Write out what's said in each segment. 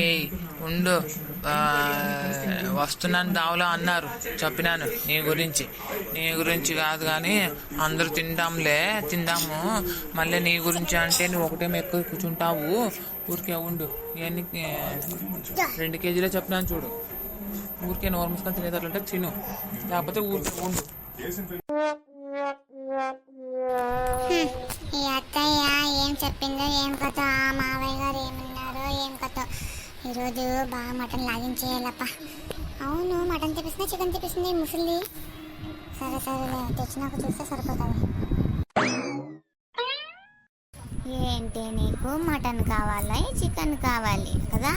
ఏయ్ ఉండు. వస్తున్నాను దావులో అన్నారు. చెప్పినాను నీ గురించి. నీ గురించి కాదు కానీ అందరూ తింటాంలే తిందాము. మళ్ళీ నీ గురించి అంటే నువ్వు ఒకటే ఎక్కువ కూర్చుంటావు. ఊరికే ఉండు. ఇవన్నీ రెండు కేజీలే చెప్పినాను చూడు. ఊరికే నోరు మూసుకొని తినేటట్లుంటే తిను. లేకపోతే ఊరికే ఉండు. ఈ అత్తయ్య ఏం చెప్పిందో ఏం కథ ఆ ఈరోజు బాగా మటన్ లాగించేయాలప్ప అవును మటన్ తెప్పిస్తున్నా చికెన్ తెప్పిస్తుంది ముసలి సరే సరేలే తెచ్చినాక చూస్తే సరిపోతుంది. ఏంటి నీకు మటన్ కావాలా? చికెన్ కావాలి కదా.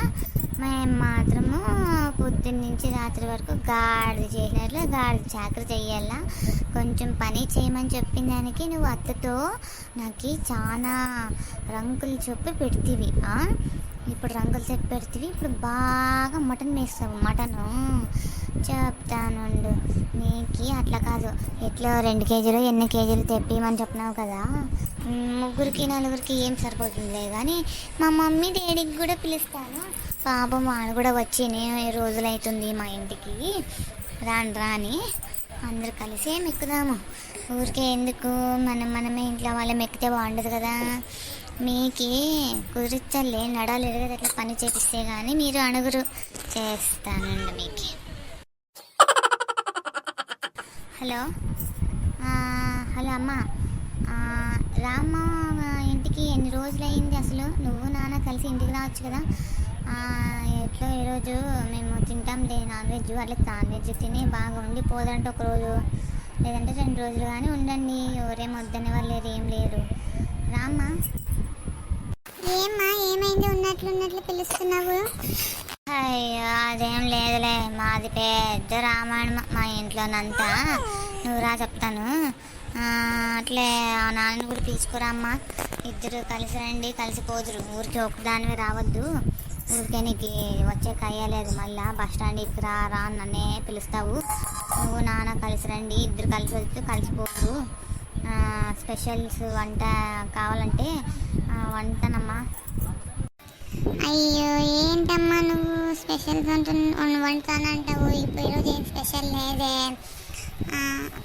మేము మాత్రము పొద్దున్న నుంచి రాత్రి వరకు గాడిద చేసినట్లు గాడిద చాకరి చెయ్యాలా. కొంచెం పని చేయమని చెప్పిన దానికి నువ్వు అత్తతో నాకు చాలా రంకులు చెప్పి పెడితివి ఇప్పుడు రంగులు తెప్పి పెడితివి ఇప్పుడు బాగా మటన్ వేస్తావు మటను. చెప్తానుండు నీకు అట్లా కాదు. ఎట్లా రెండు కేజీలు ఎన్ని కేజీలు తెప్పిమని చెప్పినావు కదా. ముగ్గురికి నలుగురికి ఏం సరిపోతుందిలే కానీ మా మమ్మీ డాడీకి కూడా పిలుస్తాను. పాపం వాళ్ళు కూడా వచ్చి నేను రోజులు అవుతుంది మా ఇంటికి? రాను రాని. అందరు కలిసి మెక్కుదాము. ఎక్కుదాము ఊరికే ఎందుకు? మనం మనమే ఇంట్లో వాళ్ళం ఎక్కితే బాగుండదు కదా. మీకి కుదిరిచ్చలే నడాలు కదా అట్లా పని చేపిస్తే కానీ మీరు అణుగురు. చేస్తానండి మీకు. హలో? హలో అమ్మ. రామ్మ ఇంటికి ఎన్ని రోజులైంది అసలు? నువ్వు నాన్న కలిసి ఇంటికి రావచ్చు కదా. ఎట్లో ఈరోజు మేము తింటాంలే నాన్ వెజ్ అట్లా నాన్ వెజ్ తిని బాగా ఉండి పోదంటే ఒక రోజు లేదంటే రెండు రోజులు కానీ ఉండండి ఎవరేం వద్దనే వాళ్ళు లేరు ఏం లేరు. రామ్మా. ఏమ్మా ఏమైంది? ఉన్నట్లు ఉన్నట్లు పిలుస్తున్నావు? అయ్యో అదేం లేదులే మాది పెద్ద రామాయణం మా ఇంట్లోనంతా. నువ్వు రా చెప్తాను. అట్లే ఆ నాన్న కూడా తీసుకురామ్మా. ఇద్దరు కలిసి రండి కలిసి పోదురు. ఊరికి ఒకదానివే రావద్దు. ఊరికే నీకు వచ్చే కయ్యలేదు మళ్ళా బస్ స్టాండ్కి రా రా అని నన్నే పిలుస్తావు. నువ్వు నాన్న కలిసి రండి. ఇద్దరు కలిసి వెళ్తూ కలిసిపోదు స్పెషల్స్ వంట కావాలంటే వంటనమ్మా. అయ్యో ఏంటమ్మా నువ్వు? స్పెషల్స్ స్పెషల్ వండుతానంటావు. ఇప్పుడు ఈరోజు ఏం స్పెషల్ లేదే. పండుగ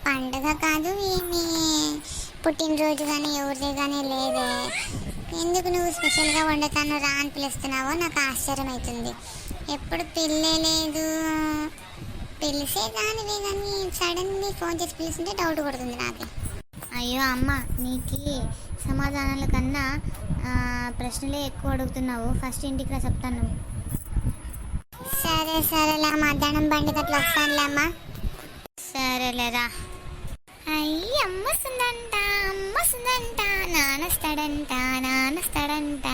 పండగ కాదు ఏమి? పుట్టినరోజు కానీ ఎవరిది కానీ లేదే. ఎందుకు నువ్వు స్పెషల్గా వండుతాను రా అని పిలుస్తున్నావో నాకు ఆశ్చర్యం అవుతుంది ఎప్పుడు పిల్లే లేదు. పిలిచే దానివే కానీ సడన్లీ ఫోన్ చేసి పిలుస్తుంటే డౌట్ కొడుతుంది నాకు. అయ్యో అమ్మ నీకు సమాధానాల కన్నా ప్రశ్నలే ఎక్కువ అడుగుతున్నావు. ఫస్ట్ ఇంటికి రా చెప్తాను. సరే సరేలే మధ్యాహ్నం బండి అట్లా వస్తానులే అమ్మా. సరేలేరా అయ్యి అమ్మ వస్తుందంట అమ్మ వస్తుందంట నానస్తాడంట నానస్తాడంట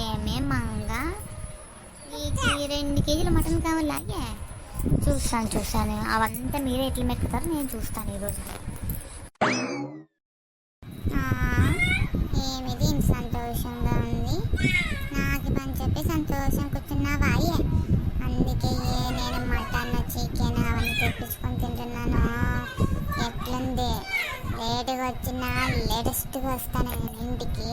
ఏమే మంగ? ఈ రెండు కేజీల మటన్ కావాలా? ఏ? చూస్తాను చూస్తాను. అవంతా మీరే ఎట్లా మెక్కుతారో నేను చూస్తాను ఈరోజు. ఏమిది ఇంత సంతోషంగా ఉంది? నాకు పని చెప్పి సంతోషం కూర్చున్నావా? అయ్యే అందుకే నేను మటన్ చికెన్ అవన్నీ తెప్పించుకొని తింటున్నాను. ఎట్లుంది? లేటుగా వచ్చినా లేటెస్ట్గా వస్తాను నేను ఇంటికి.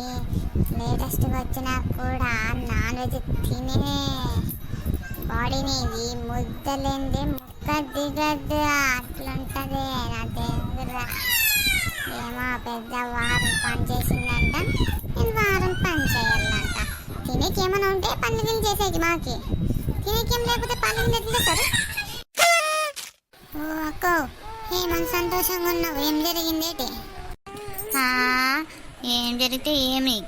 లేటెస్ట్గా వచ్చినా కూడా నాన్ వెజ్ తినే బాడీని ఇది ముద్దలేంది ముక్క దిగద్దు అట్లుంటది నా దగ్గర ఏమో పెద్ద వారం పని చేసిందంట. నేను వారం పని చేయాలంట. తినేకి ఏమైనా ఉంటే పండుగలు చేసేది మాకి. తినేకి ఏం లేకపోతే పండుగలు చేస్తారు ఏమని సంతోషంగా ఉన్నావు? ఏం జరిగింది ఏంటి? ఆ, ఏం జరిగితే ఏమి?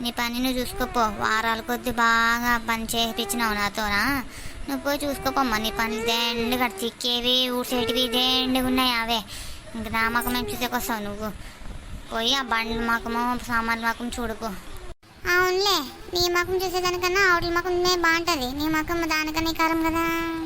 నీ పని నువ్వు చూసుకోపో. వారాల కొద్ది బాగా పని చేయించినావు నాతోనా? నువ్వు పోయి చూసుకోపోమ్మా. నీ పనులు దేండుగా చిక్కేవి ఊడ్చేటివి దేండుగా ఉన్నాయి అవే. ఇంక నా మకం ఏం చూసేకొస్తావు నువ్వు. పోయి ఆ బండ్ల మకము సామాన్ల మకం చూడుకో. అవునులే. నీ మకం చూసేదానికన్నా ఆవుల మకం బాగుంటుంది. నీ మకం దానికన్నా కారం కదా.